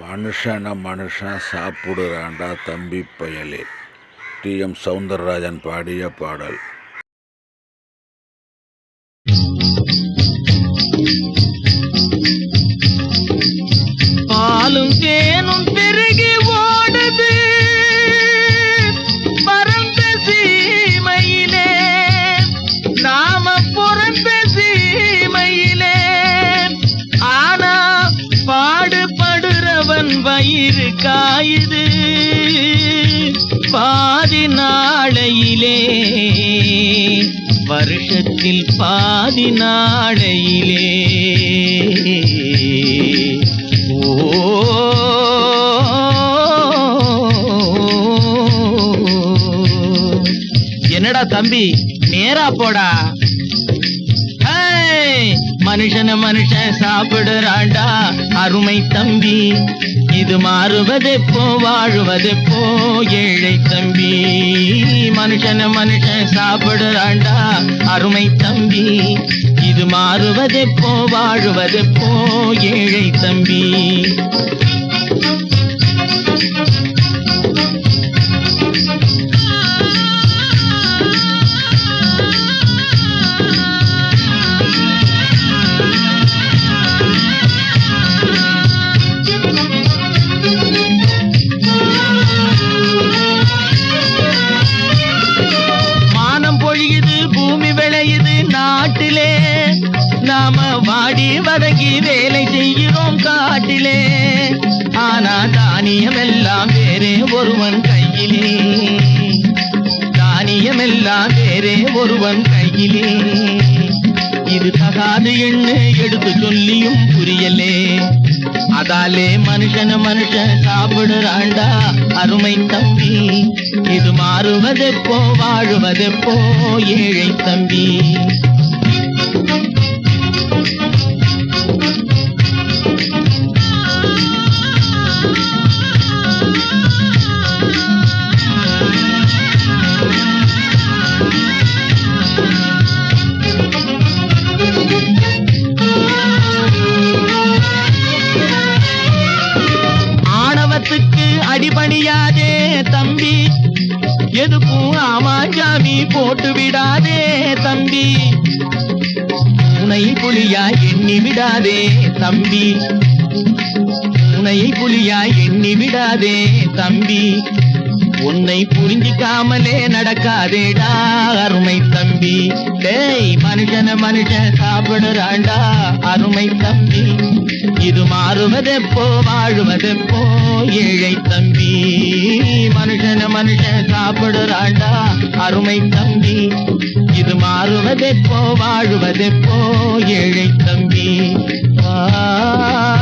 மனுஷனை மனுஷன் சாப்பிடுறான்டா தம்பி பயலே. டி. எம். சவுந்தரராஜன் பாடிய பாடல். பாடுபடுறவன் காயுது பாதி நாளையிலே வருஷத்தில் பாதி நாளையிலே. என்னடா தம்பி நேரா போடா. மனுஷன மனுஷன் சாப்பிடுறாண்டா அருமை தம்பி. இது மாறுவதெப்போ வாழுவதெப்போ? ஏழை தம்பி மனுஷன மனுஷன் சாப்பிடுறாண்டா? அருமை தம்பி இது மாறுவதெப்போ வாழுவதெப்போ? ஏழை தம்பி. தானியமெல்லாம் வேறே ஒருவன் கையிலே. தானியமெல்லாம் வேறே ஒருவன் கையிலே. இது தகாது எண்ணு எடுத்து சொல்லியும் புரியலே. அதாலே மனுஷன மனுஷன் சாப்பிடுறாண்டா அருமை தம்பி. இது மாறுவதெப்போ வாழுவதெப்போ ஏழை தம்பி. உனை புலியா எண்ணி விடாதே தம்பி. உனை புலியா எண்ணி விடாதே தம்பி. உன்னை புரிஞ்சிக்காமலே நடக்காதேடா அருமை தம்பி. டேய் மனுஷன மனுஷன் சாப்பிடுறாண்டா அருமை தம்பி. இது மாறுவதெப்போ வாழுவதெப்போ ஏழை தம்பி. மனுஷன மனுஷன் சாப்பிடுறாண்டா அருமை தம்பி. மாறுவதெப்போ வாழுவதெப்போ ஏழை தம்பி. ஆ.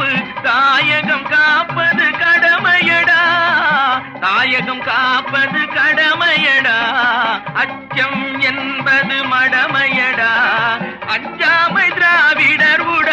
உறவு தாயகம் காப்பது கடமையடா. தாயகம் காப்பது கடமையடா. அச்சம் என்பது மடமையடா. அஞ்சாமை திராவிடர் உட